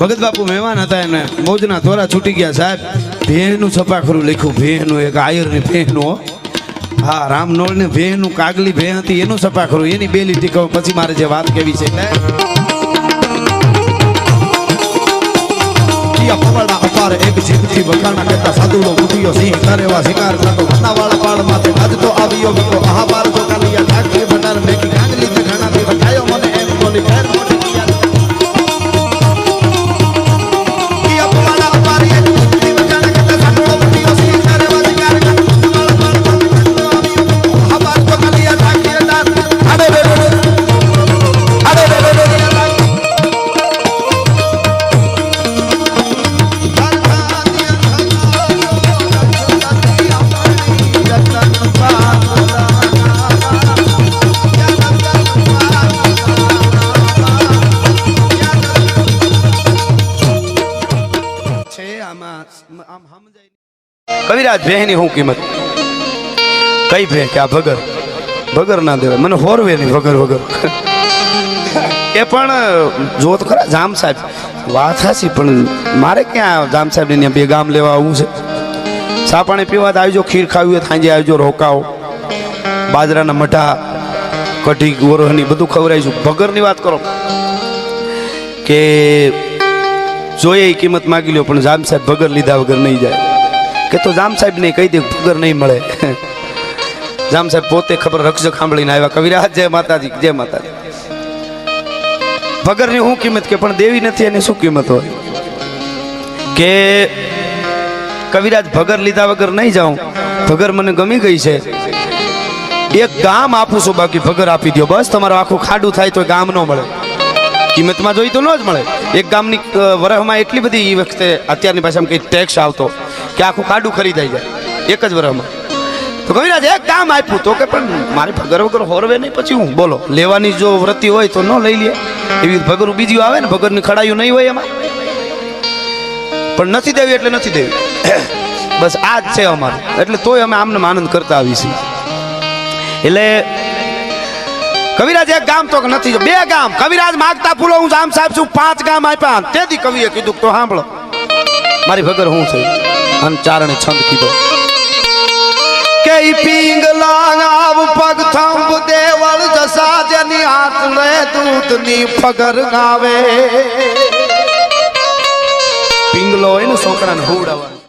ભગત બાપુ મહેમાન હતા એને મોજના થોરા છૂટી ગયા સાહેબ. ભેહનું છપાખરું લખ્યું ભેહનું એક આયરની ભેહનું હો. રામનોળ ને ભેહનું કાગલી ભેહ હતી, એનું છપાખરું એની બે લીટી કહું પછી મારે જે વાત કેવી છે અપાર એક વખાણા કહેતા સાદુડો બુદ્ધિયો સિંહ કરેવા શિકાર કરતો પાડ માથે ગાજતો આવ્યો વિકો આહાબાર જો કાલિયા ઠાકરી ભંડાર મેકી બતાયો મને એમ બોલી આમાં સમજાય કવિરાજ ભેહની શું કિંમત? કઈ ભે? કે આ ભગર? ભગર ના દેવાય. મને હોરવે નહીં વગર વગર એ પણ જો તો ખરા, જામ સાહેબ. વાત હાસી પણ મારે ક્યાં જામ સાહેબની બે ગામ લેવા આવવું છે? સા પાણી પીવા આવજો, ખીર ખાવી હોય સાંજે આવજો, રોકાઓ. બાજરાના મઠા કઢી, ગોરહની બધું ખવડાવીશું. ભગરની વાત કરો. કે જોઈએ એ કિંમત માગી લ્યો, પણ જામ સાહેબ ભગર લીધા વગર નહીં જાય. કે તો જામ સાહેબ ને કહી દે, ભગર નહીં મળે. જામ સાહેબ પોતે ખબર રક્ષક સાંભળીને આવ્યા, કવિરાજ, જય માતાજી જય માતાજી. ભગરની શું કિંમત કે, પણ દેવી નથી, એની શું કિંમત હોય? કે કવિરાજ ભગર લીધા વગર નહીં જાઉં? ભગર મને ગમી ગઈ છે. એક ગામ આપું છું, બાકી ભગર આપી દો બસ, તમારું આખું ખાડું થાય તો ગામ ન મળે. કિંમતમાં જોઈ તો ન જ મળે. એક ગામની વરહમાં એટલી બધી એ વખતે અત્યારની ભાષામાં કંઈ ટેક્સ આવતો કે આખું કાડું ખરીદાઈ જાય. એક જ વરહમાં. તો કવિરાજ, એક કામ આપ્યું તો કે પણ મારે ભગર વગર હોરવે નહીં, પછી હું? બોલો. લેવાની જો વૃત્તિ હોય તો ન લઈ લે. એવી ભગરું બીજી આવે ને, ભગરની ખડાયું નહીં હોય એમાં? પણ નથી દેવી એટલે નથી દેવી. બસ આ જ છે અમારું. એટલે તોય અમે આમને આનંદ કરતા આવીશું. એટલે કવિરાજ એક ગામ તો નથી બે ગામ. કવિરાજ માગતા ફૂલો, હું જામ સાહેબ છું, પાંચ ગામ આપ્યા તેથી કવિએ કીધું તો સાંભળો. મારી ભગર હું છે? અને ચારણે છંદ કીધો. કે પિંગલા આવ, પગ થંભ દેવળ, જસા જેની હાથ લે દૂધની ફગર ગાવે. પિંગલો એને છોકરાને હુવડાવવાનો